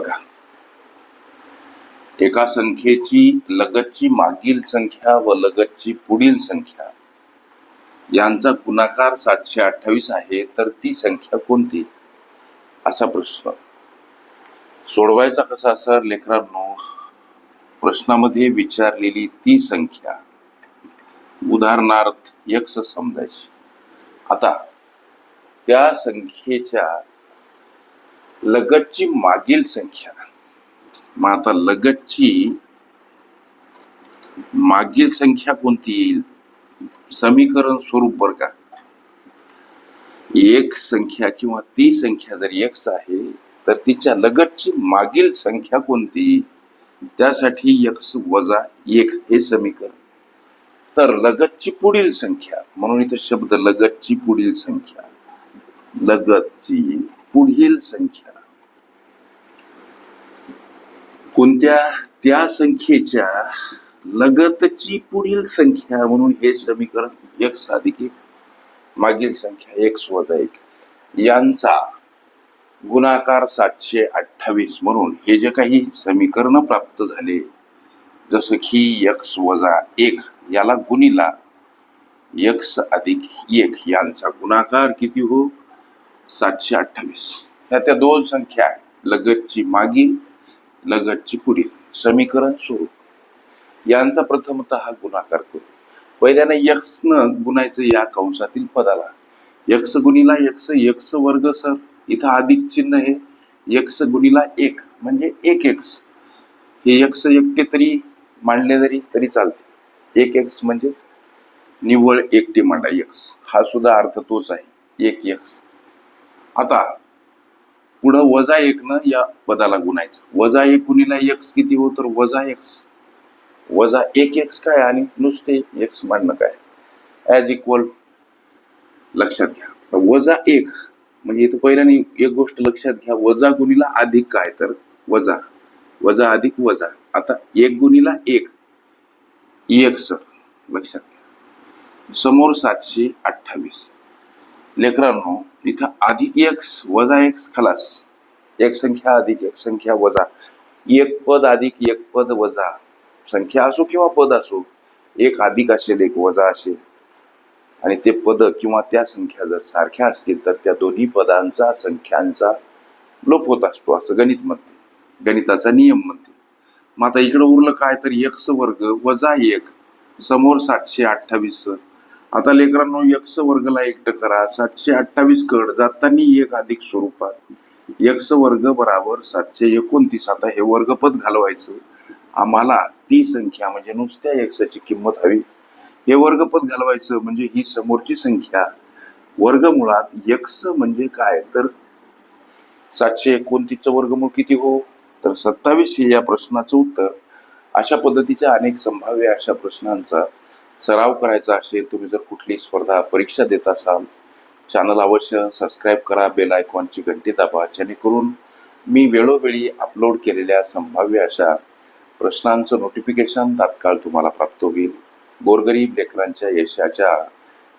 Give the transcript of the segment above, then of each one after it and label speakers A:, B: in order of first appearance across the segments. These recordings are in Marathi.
A: बघा. एका संख्येची लगतची मागील संख्या व लगतची पुढील संख्या. यांचा गुणाकार सातशे अठ्ठावीस आहे तर ती संख्या कोणती? असा प्रश्न. सोडवायचा कसा सर? लेकरांनो प्रश्नामध्ये विचारलेली ती संख्या. उदाहरणार्थ यक्ष समजायची. आता त्या संख्येच्या लगतची मागील संख्या. मग आता लगतची मागील संख्या कोणती येईल? समीकरण स्वरूप बर का. एक संख्या किंवा ती संख्या जर एक्स आहे तर तिच्या लगतची मागील संख्या कोणती? त्यासाठी एक्स वजा एक हे समीकरण. तर लगतची पुढील संख्या म्हणून इथे शब्द लगतची पुढील संख्या. लगतची पुढील संख्या. कोणत्या त्या संख्येच्या लगतची पुढील संख्या म्हणून हे समीकरण एक साधिक एक मागील संख्या एक वजा एक. यांचा गुणाकार सातशे अठ्ठावीस म्हणून हे जे काही समीकरण प्राप्त झाले जसं की एक्स वजा एक याला गुणिला एक्स अधिक एक यांचा गुणाकार किती हो? सातशे अठ्ठावीस. ह्या त्या दोन संख्या आहेत. लगतची मागील लगतची पुढील. समीकरण स्वरूप यांचा प्रथमतः हा गुणाकार करू. पहिल्याने यक्स न गुणायचं या कंसातील पदाला. यक्स गुणीला यक्स यक्स वर्ग सर. इथं अधिक चिन्ह हे यक्स गुणीला एक म्हणजे एक एक्स हे यक्स एकटे तरी मांडले जरी तरी चालते. एक एक्स म्हणजेच निव्वळ एकटे मांडा यक्स हा सुद्धा अर्थ तोच आहे. एक यक्स आता पुढं वजा एक न या पदाला गुणायचं. वजा एक गुणीला एक्स किती हो तर वजा एक्स वजा एक एक्स काय आणि नुसते एक्स मांडणं काय? ॲज इक्वल लक्षात घ्या. वजा एक म्हणजे इथं पहिल्याने एक गोष्ट लक्षात घ्या. वजा गुणीला अधिक काय तर वजा. वजा अधिक वजा. आता एक गुणीला एक. एक सर लक्षात घ्या. समोर सातशे अठ्ठावीस. लेकरांनो इथं अधिक एक्स वजा एक्स खलास. एक संख्या अधिक एक संख्या वजा. एक पद अधिक एक पद वजा. संख्या असो किंवा पद असो एक अधिक असेल एक वजा असेल. आणि ते पद किंवा त्या संख्या जर सारख्या असतील तर त्या दोन्ही पदांचा संख्यांचा लोप होत असतो असं गणित म्हणते. गणिताचा नियम म्हणते. मग आता इकडं उरलं काय तर एक्स वर्ग वजा एक समोर सातशे अठ्ठावीस. आता लेकरांनो यक्ष वर्गला एकटं करा. सातशे अठ्ठावीस कड जाताना एक अधिक स्वरूपात. यक्ष वर्ग बराबर सातशे एकोणतीस. आता हे वर्गपद घालवायचं. आम्हाला ती संख्या म्हणजे नुसत्या यक्षाची किंमत हवी. हे वर्गपद घालवायचं म्हणजे ही समोरची संख्या. वर्गमुळात यक्ष म्हणजे काय? तर सातशे एकोणतीसचं वर्गमूळ किती हो? तर सत्तावीस हे या प्रश्नाचं उत्तर. अशा पद्धतीच्या अनेक संभाव्य अशा प्रश्नांचा सराव करायचा असेल तुम्ही जर कुठली स्पर्धा परीक्षा देत असाल चॅनल अवश्य सबस्क्राईब करा बेल आयकॉनची घंटी दाबा जेणेकरून मी वेळोवेळी अपलोड केलेल्या संभाव्य अशा प्रश्नांचं नोटिफिकेशन तात्काळ तुम्हाला प्राप्त होईल. गोरगरीब लेकरांच्या यशाच्या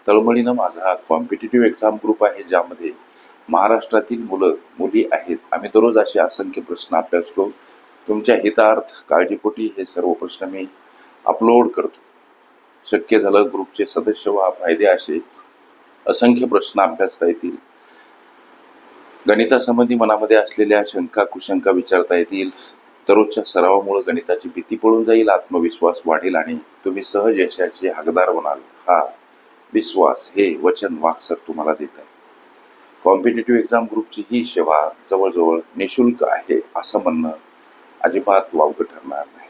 A: तळमळीनं माझा कॉम्पिटेटिव्ह एक्झाम ग्रुप आहे ज्यामध्ये महाराष्ट्रातील मुलं मुली आहेत. आम्ही दररोज असे असंख्य प्रश्न अभ्यासतो तुमच्या हितार्थ काळजीपोटी हे सर्व प्रश्न मी अपलोड करतो. शक्य झालं ग्रुपचे सदस्य व्हा फायदे असे असंख्य प्रश्न अभ्यासता येतील. गणितासंबंधी मनामध्ये असलेल्या शंका कुशंका विचारता येतील. दररोजच्या सरावामुळे गणिताची भीती पळून जाईल आत्मविश्वास वाढेल आणि तुम्ही सहज यशाचे हकदार होणार. हा विश्वास हे वचन वाक्सर तुम्हाला देत. आहे कॉम्पिटेटिव्ह एक्झाम ग्रुपची ही सेवा जवळजवळ निशुल्क आहे असं म्हणणं अजिबात वावगं ठरणार नाही.